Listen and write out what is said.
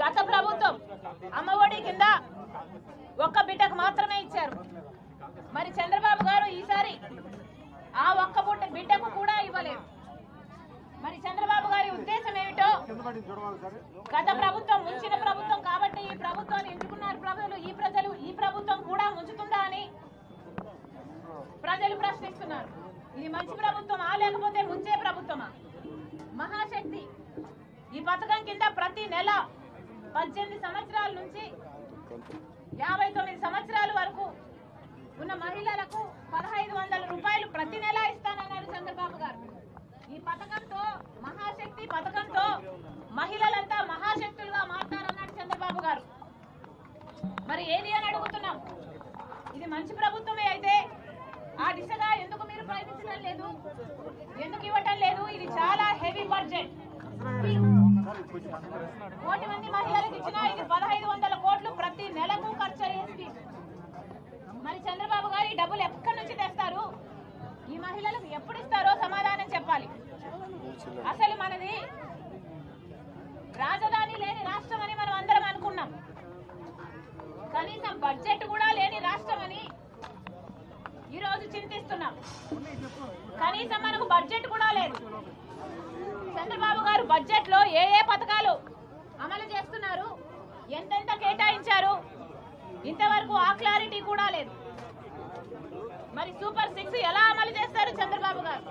గత ప్రభుత్వం అమ్మఒడి కింద ఒక్క బిడ్డకు మాత్రమే ఇచ్చారు. మరి చంద్రబాబు గారు ఈసారి ఆ ఒక్క బుట్ట బిడ్డకు కూడా ఇవ్వలేదు. మరి చంద్రబాబు గారి ఉద్దేశం ఏమిటో గత ప్రభుత్వం ముంచిన ప్రభుత్వం కాబట్టి ఈ ప్రభుత్వాన్ని ఎంచుకున్నారు ప్రజలు. ఈ ప్రజలు ఈ ప్రభుత్వం కూడా ముంచుతుందా అని ప్రజలు ప్రశ్నిస్తున్నారు. ఇది మంచి ప్రభుత్వం ఆ లేకపోతే ఈ పథకం కింద ప్రతి నెల పద్దెనిమిది సంవత్సరాల నుంచి యాభై తొమ్మిది సంవత్సరాల వరకు ఉన్న మహిళలకు పదహైదు వందల రూపాయలు ప్రతి నెల ఇస్తానన్నారు చంద్రబాబు గారు. ఈ పథకంతో మహాశక్తి పథకంతో మహిళలంతా మహాశక్తులుగా మారుతారన్నాడు చంద్రబాబు గారు. మరి ఏది అని అడుగుతున్నాం? ఇది మంచి ప్రభుత్వమే అయితే ఆ దిశగా ఎందుకు మీరు ప్రయత్నించడం లేదు ఎందుకు ఇవ్వటం లేదు ఇది చాలా హెవీ బడ్జెట్ కోటి మంది మహిళలకు ఇచ్చిన ఇది పదహైదు వందల కోట్లు ప్రతి నెలకు ఖర్చు అయ్యేది మరి చంద్రబాబు గారు ఈ డబ్బులు ఎక్కడి నుంచి తెస్తారు? ఈ మహిళలకు ఎప్పుడు ఇస్తారో సమాధానం చెప్పాలి. అసలు మనది రాజధాని లేని రాష్ట్రం అని మనం అందరం అనుకున్నాం. కనీసం బడ్జెట్ కూడా లేని రాష్ట్రం అని ఈరోజు చింతిస్తున్నాం. కనీసం మనకు బడ్జెట్ కూడా లేదు. చంద్రబాబు గారు బడ్జెట్లో ఏ ఏ పథకాలు అమలు చేస్తున్నారు? ఎంతెంత కేటాయించారు? ఇంతవరకు ఆ క్లారిటీ కూడా లేదు. మరి సూపర్ సిక్స్ ఎలా అమలు చేస్తారు చంద్రబాబు గారు.